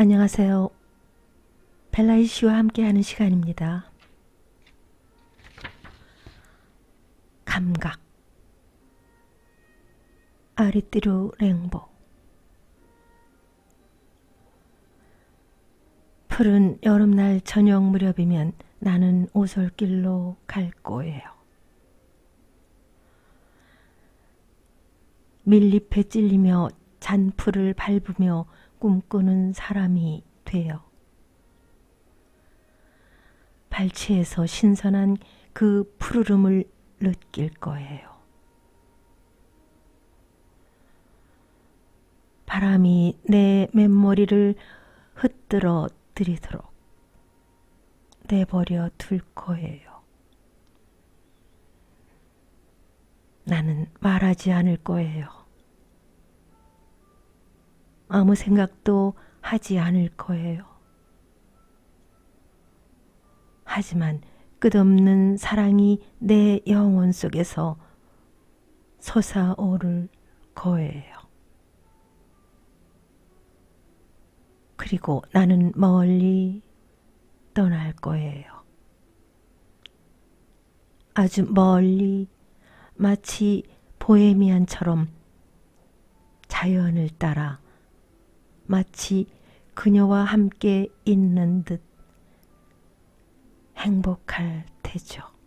안녕하세요. 벨라이 씨와 함께하는 시간입니다. 감각 아리띠루 랭보 푸른 여름날 저녁 무렵이면 나는 오솔길로 갈 거예요. 밀잎에 찔리며 잔풀을 밟으며 꿈꾸는 사람이 되어 발치에서 신선한 그 푸르름을 느낄 거예요. 바람이 내 맨머리를 흩들어 들이도록 내버려 둘 거예요. 나는 말하지 않을 거예요. 아무 생각도 하지 않을 거예요. 하지만 끝없는 사랑이 내 영혼 속에서 솟아오를 거예요. 그리고 나는 멀리 떠날 거예요. 아주 멀리 마치 보헤미안처럼 자연을 따라 마치 그녀와 함께 있는 듯 행복할 테죠.